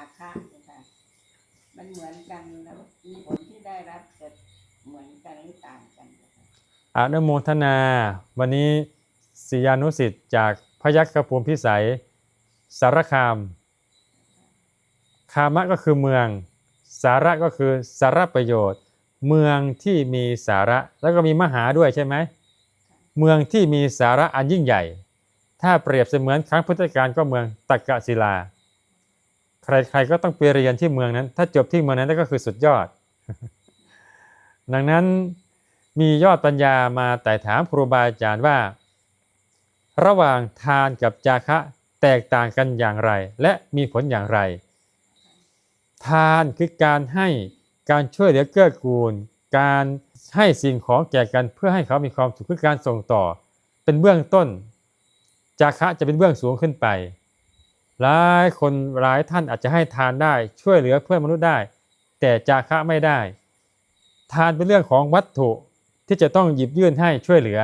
าคะนะคะมันเหมือนกันแล้วมีผลที่ได้รับจะเหมือนกันหรือต่างกันนะคะอนุโมทนา วันนี้ศิยานุสิทธิ์จากพยัคฆภูมิพิสัย สารคาม คามะก็คือเมือง สาระก็คือสาระประโยชน์ เมืองที่มีสาระแล้วก็มีมหาด้วยใช่ไหมเมืองที่มีสาระอันยิ่งใหญ่ ถ้าเปรียบเสมือนครั้งพุทธกาลก็เมืองตักกศิลา ใครๆก็ต้องไปเรียนที่เมืองนั้น ถ้าจบที่เมืองนั้นก็คือสุดยอด ดังนั้นมียอดปัญญามาแต่ถามครูบาอาจารย์ว่า ระหว่างทานกับจาคะแตกต่างกันอย่างไร และมีผลอย่างไร ทานคือการให้การช่วยเหลือเกื้อกูล การให้สิ่งของแก่กันเพื่อให้เขามีความสุขคือการส่งต่อ เป็นเบื้องต้น จาคะจะเป็นเบื้องสูงขึ้นไป หลายคนหลายท่านอาจจะให้ทานได้ช่วยเหลือเพื่อนมนุษย์ได้ แต่จาคะไม่ได้ ทานเป็นเรื่องของวัตถุที่จะต้องหยิบยื่นให้ช่วยเหลือ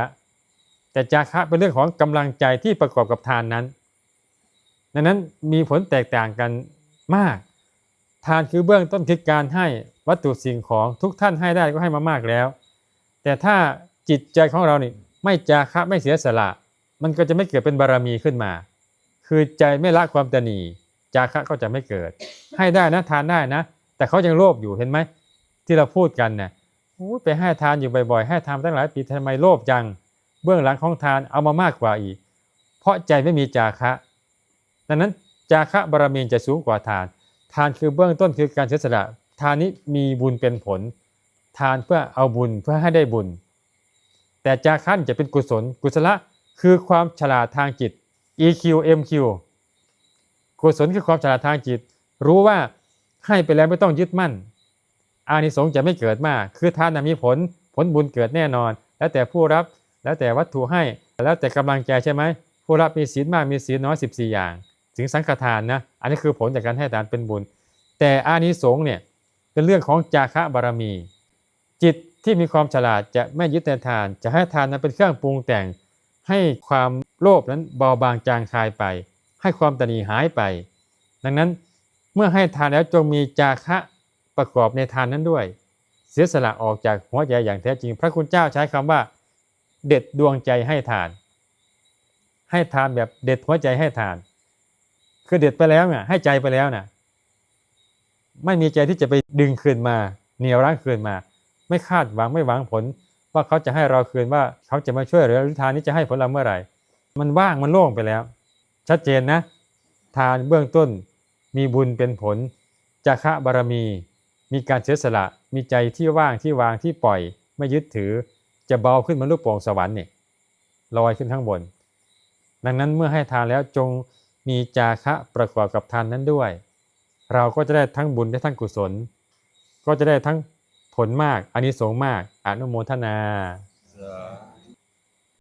แต่จาคะเป็นเรื่องของกำลังใจที่ประกอบกับทานนั้น ดังนั้นมีผลแตกต่างกันมาก ทานคือเบื้องต้นคือการให้วัตถุสิ่งของทุกท่านให้ได้ก็ให้มามากแล้ว แต่ถ้าจิตใจของเรานี่ไม่จาคะไม่เสียสละ มันก็จะไม่เกิดเป็นบารมีขึ้นมา คือใจไม่ละความตนีจาคะก็จะไม่เกิด ให้ได้นะทานได้นะ แต่เขายังโลภอยู่เห็นไหมที่เราพูดกันเนี่ยโอ้ไปให้ทานอยู่บ่อยๆ ให้ทานตั้งหลายปีทำไมโลภจัง เบื้องหลังของทานเอามามากกว่าอีก เพราะใจไม่มีจาคะ ดังนั้นจาคะบารมีจะสูงกว่าทาน ทานคือเบื้องต้นคือการเสียสละ ทานนี้มีบุญเป็นผล ทานเพื่อเอาบุญเพื่อให้ได้บุญ แต่จาคะจะเป็นกุศล กุศละคือความฉลาดทางจิต EQ MQ กุศลคือความฉลาดทางจิต รู้ว่าให้ไปแล้วไม่ต้องยึดมั่น อานิสงส์จะไม่เกิดมาก คือทานนมีผลผลบุญเกิดแน่นอน แล้วแต่ผู้รับแล้วแต่วัตถุให้แล้วแต่กำลังใจใช่ไหมผู้รับมีศีลมากมีศีลน้อย14 อย่าง ถึงสังฆทานนะอันนี้คือผลจากการให้ทานเป็นบุญ แต่อานิสงส์เนี่ยเป็นเรื่องของจาคะบารมี จิตที่มีความฉลาดจะไม่ยึดในทาน จะให้ทานนั้นเป็นเครื่องปรุงแต่ง ให้ความโลภนั้นเบาบางจางคลายไป ให้ความตนีหายไป ดังนั้นเมื่อให้ทานแล้วจงมีจาคะประกอบในทานนั้นด้วย เสียสละออกจากหัวใจอย่างแท้จริง พระคุณเจ้าใช้คำว่า เด็ดดวงใจให้ทาน ให้ทานแบบเด็ดหัวใจให้ทาน คือเด็ดไปแล้วเนี่ยให้ใจไปแล้วน่ะไม่มีใจที่จะไปดึงคืนมาเหนี่ยวรั้งคืนมา ไม่คาดหวังไม่หวังผล ว่าเขาจะให้เราคืนว่าเขาจะมาช่วยเหลือหรือทานนี้จะให้ผลเราเมื่อไหร่ มันว่างมันโล่งไปแล้ว ชัดเจนนะ ทานเบื้องต้นมีบุญเป็นผลจาคะบารมี มีการเสียสละมีใจที่ว่างที่วางที่ปล่อย ไม่ยึดถือจะเบาขึ้นเหมันลูกโป่งสวรรค์เนี่ยลอยขึ้นข้างบน ดังนั้นเมื่อให้ทานแล้วจงมีจาคะประกอบกับทานนั้นด้วย เราก็จะได้ทั้งบุญได้ทั้งกุศล ก็จะได้ทั้ง ผลมากอานิสงส์มากอนุโมทนาสา